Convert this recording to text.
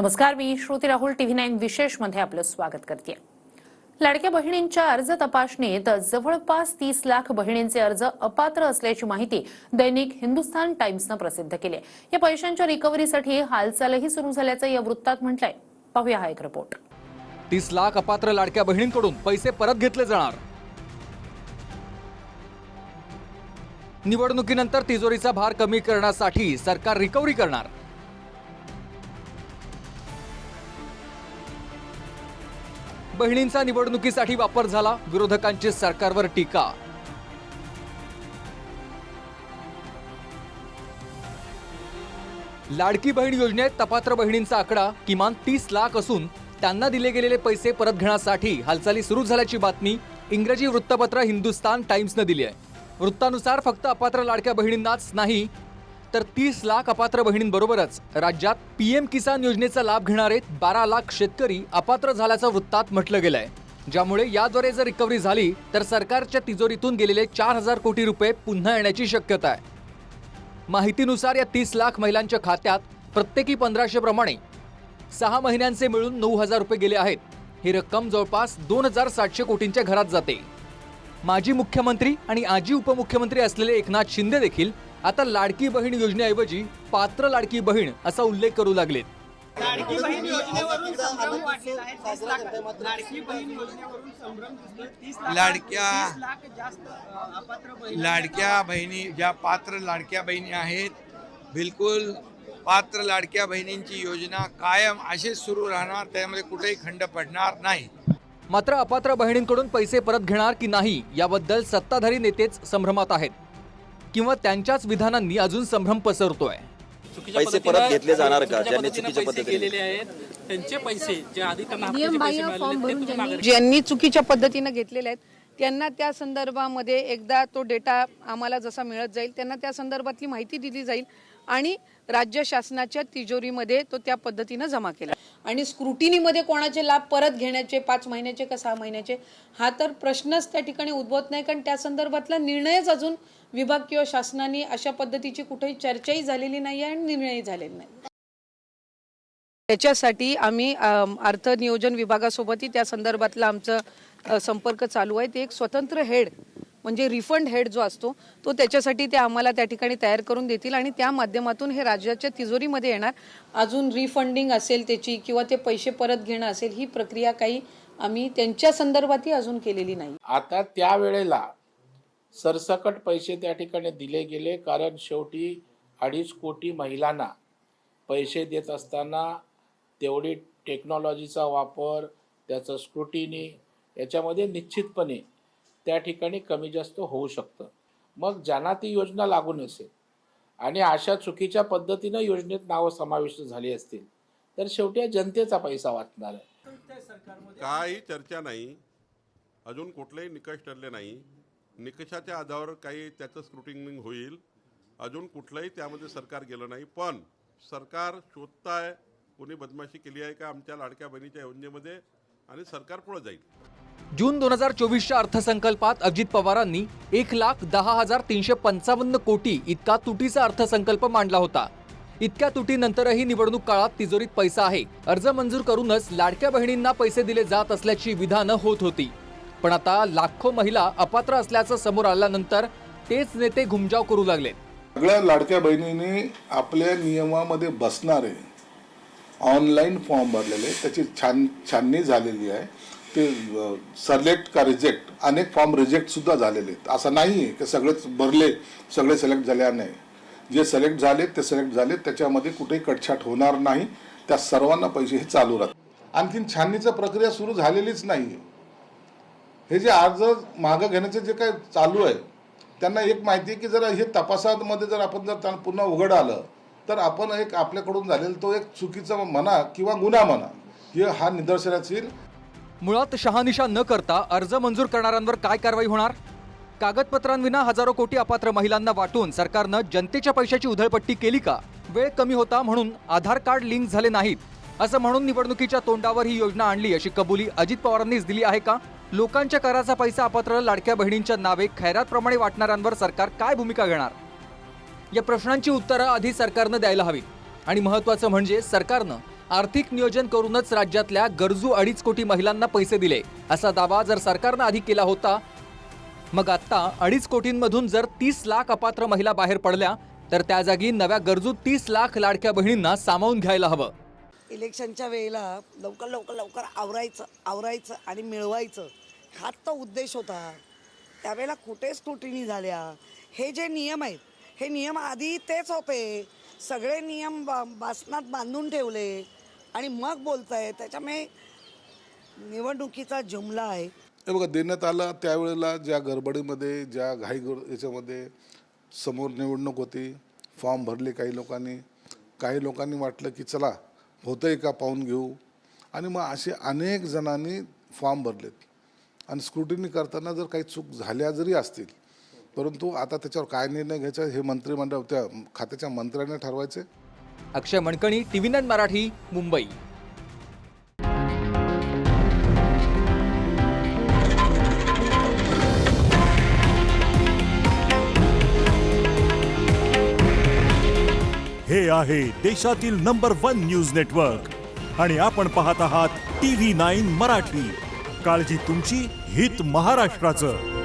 नमस्कार मी Shruti Rahul TV nine विशेषमध्ये आपलं स्वागत करते. लाडक्या बहिणींच्या अर्ज तपासणीत जवळपास तीस लाख बहिणींचे अर्ज अपात्र असल्याची माहिती दैनिक हिंदुस्थान टाइम्सनं प्रसिद्ध केली या पैशांच्या रिकव्हरीसाठी हालचालही सुरू झाल्याचं या वृत्तात म्हटलंय. पाहूया हा एक रिपोर्ट तीस लाख अपात्र लाडक्या बहिणींकडून पैसे परत घेतले जाणार. निवडणुकीनंतर तिजोरीचा भार कमी करण्यासाठी सरकार रिकव्हरी करणार. बहिणींचा निवडणुकीसाठी वापर झाला विरोधकांची सरकारवर टीका. लाडकी बहीण योजनेत तपात्र बहिणींचा आकडा किमान तीस लाख असून त्यांना दिले गेलेले पैसे परत घेण्यासाठी हालचाली सुरू झाल्याची बातमी इंग्रजी वृत्तपत्र हिंदुस्तान टाइम्सनं दिली आहे. वृत्तानुसार फक्त अपात्र लाडक्या बहिणींनाच नाही तर तीस लाख अपात्र बहिणींबरोबरच राज्यात पीएम किसान योजनेचा लाभ घेणारे बारा लाख शेतकरी अपात्र झाल्याचं वृत्तात म्हटलं गेलंय. ज्यामुळे याद्वारे जर रिकव्हरी झाली तर सरकारच्या तिजोरीतून गेलेले चार हजार कोटी रुपये पुन्हा येण्याची शक्यता आहे. माहितीनुसार या तीस लाख महिलांच्या खात्यात प्रत्येकी पंधराशे प्रमाणे सहा महिन्यांचे मिळून नऊ हजार रुपये गेले आहेत. ही रक्कम जवळपास दोन हजार सातशे कोटींच्या घरात जाते. माजी मुख्यमंत्री आणि आजी उपमुख्यमंत्री असलेले एकनाथ शिंदे देखील आता लाडकी बहीण योजनेऐवजी पात्र लाडकी बहीण असा उल्लेख करू लागलेत. लाडकी बहीण योजनेवरून संभ्रम वाढलेला आहे. तीस लाख लाडकी बहीण योजनेवरून संभ्रम दिसतोय. तीस लाख लाडक्या- तीस लाख जास्त अ, अपात्र बहिणी लाडक्या बहिणी ज्या पात्र लाडक्या बहिणी आहेत बिलकुल पात्र लाडक्या बहिणींची योजना कायम अशीच सुरू राहणार. त्यामध्ये कुठेही खंड पडणार नाही. मात्र अपात्र बहिणींकडून पैसे परत घेणार की नाही याबद्दल सत्ताधारी नेतेच संभ्रमात आहेत. किंवा त्यांच्याच विधानांनी अजून संभ्रम पसरतोय? चुकीच्या पैसे पद्धतीनं- परत घेतले जाणार का? ज्यांनी चुकीच्या पद्धतीने- आहेत त्यांचे पैसे जे आधी त्यांना ज्यांनी चुकीच्या पद्धतीनं घेतलेले आहेत त्यांना त्या संदर्भामध्ये एकदा तो डेटा आम्हाला जसा मिळत जाईल त्यांना त्या संदर्भातली माहिती दिली जाईल आणि राज्य शासनाच्या तिजोरीमध्ये तो त्या पद्धतीनं जमा केला आणि स्क्रुटिनीमध्ये कोणाचे लाभ परत घेण्याचे पाच महिन्याचे का सहा महिन्याचे हा तर प्रश्नच त्या ठिकाणी उद्भवत नाही. कारण त्या संदर्भातला निर्णयच अजून विभाग किंवा शासनाने अशा पद्धतीची कुठेही चर्चाही झालेली नाही आहे आणि निर्णयही झालेला नाही त्याच्यासाठी आम्ही अर्थ नियोजन विभागासोबतही त्या संदर्भातला आमचं संपर्क चालू आहे. ते एक स्वतंत्र हेड म्हणजे रिफंड हेड जो असतो तो त्याच्यासाठी ते आम्हाला त्या ठिकाणी तयार करून देतील आणि त्या माध्यमातून हे राज्याच्या तिजोरीमध्ये येणार. अजून रिफंडिंग असेल त्याची किंवा ते पैसे परत घेणं असेल ही प्रक्रिया काही आम्ही त्यांच्या संदर्भातही अजून केलेली नाही. आता त्यावेळेला सरसकट पैसे त्या ठिकाणी दिले गेले कारण शेवटी अडीच कोटी महिलांना पैसे देत असताना तेवढी टेक्नॉलॉजीचा वापर त्याचं स्क्रुटिनी याच्यामध्ये निश्चितपणे त्या ठिकाणी कमी जास्त होऊ शकतं. मग ज्यांना ती योजना लागू नसेल आणि अशा चुकीच्या पद्धतीनं योजनेत नावं समाविष्ट झाली असतील तर शेवटी जनतेचा पैसा वाचणार आहे. काही चर्चा नाही. अजून कुठलेही निकष ठरले नाही. निकषाच्या आधारावर काही त्याचं स्क्रुटिनिंग होईल. अजून कुठलंही त्यामध्ये सरकार गेलं नाही. पण सरकार शोधताय कोणी बदमाशी केली आहे का आमच्या लाडक्या बहिणीच्या योजनेमध्ये आणि सरकार पुढे जाईल. जून दोन हजार चोवीसच्या अर्थसंकल्पात अजित पवारांनी एक लाख दहा हजार तीनशे पंचावन्न कोटी इतका तुटीचा अर्थसंकल्प मांडला होता. इतक्या तुटीनंतरही निवडणूक काळात तिजोरीत पैसा आहे. अर्ज मंजूर करूनच लाडक्या बहिणींना पैसे दिले जात असल्याची विधानं होत होती. पण आता लाखो महिला अपात्र असल्याचं समोर आल्यानंतर तेच नेते घुमजाव करू लागले सगळ्या लाडक्या बहिणींनी आपल्या नियमामध्ये बसणारे ऑनलाईन फॉर्म भरलेले त्याची छान छाननी झालेली आहे. ते सलेक्ट का रिजेक्ट अनेक फॉर्म रिजेक्ट सुद्धा झालेले आहेत. असं नाही आहे की सगळेच भरले सगळे सिलेक्ट झाले नाही. जे सिलेक्ट झाले ते सिलेक्ट झाले. त्याच्यामध्ये कुठेही कटछाट होणार नाही. त्या सर्वांना पैसे हे चालू राहतात. आणखीन छाननीचं प्रक्रिया सुरू झालेलीच नाही आहे हे जे अर्ज मागं घेण्याचे जे काय चालू आहे त्यांना एक माहिती आहे की जर हे तपासामध्ये जर आपण जर पुन्हा उघड आलं तर आपण एक आपल्याकडून झालेला तो एक चुकीचा म्हणा किंवा गुन्हा म्हणा हे हा निदर्शनास येईल. मुळात शहानिशा न करता अर्ज मंजूर करणाऱ्यांवर काय कारवाई होणार? कागदपत्रांविना हजारो कोटी अपात्र महिलांना वाटून सरकारनं जनतेच्या पैशाची उधळपट्टी केली का? वेळ कमी होता म्हणून आधार कार्ड लिंक झाले नाहीत. असं म्हणून निवडणुकीच्या तोंडावर ही योजना आणली अशी कबुली अजित पवारांनीच दिली आहे का? लोकांच्या कराचा पैसा अपात्र लाडक्या बहिणींच्या नावे खैरातप्रमाणे वाटणाऱ्यांवर सरकार काय भूमिका घेणार? या प्रश्नांची उत्तरं आधी सरकारनं द्यायला हवीत. आणि महत्त्वाचं म्हणजे सरकारनं आर्थिक नियोजन करूनच राज्यातल्या गरजू अडीच कोटी महिलांना पैसे दिले असा दावा जर सरकारनं आधी केला होता मग आत्ता अडीच कोटींमधून जर तीस लाख अपात्र महिला बाहेर पडल्या तर त्या जागी नव्या गरजू तीस लाख लाडक्या बहिणींना सामावून घ्यायला हवं. इलेक्शनच्या वेळेला लवकर लवकर लवकर आवरायचं आवरायचं आणि मिळवायचं हाच तो उद्देश होता. त्यावेळेला कुठेच तुटीनी झाल्या. हे जे नियम आहेत हे नियम आधी तेच होते. सगळे नियम बा बासनात बांधून ठेवले. आणि मग बोलताय त्याच्यामुळे निवडणुकीचा जुमला आहे. हे बघा देण्यात आलं त्यावेळेला ज्या गडबडीमध्ये ज्या घाई गर याच्यामध्ये समोर निवडणूक होती फॉर्म भरले काही लोकांनी. काही लोकांनी वाटलं की चला होतंय का पाहून घेऊ. आणि मग असे अनेक जणांनी फॉर्म भरलेत. आणि स्क्रुटिनी करताना जर काही चूक झाल्या जरी असतील परंतु आता त्याच्यावर काय निर्णय घ्यायचा हे मंत्रिमंडळ त्या खात्याच्या मंत्र्याने ठरवायचे अक्षय मणकणी टीव्ही नाईन मराठी मुंबई. हे आहे देशातील नंबर वन न्यूज नेटवर्क. आणि आपण पाहत आहात टी व्ही नाईन मराठी. काळजी तुमची हित महाराष्ट्राचं.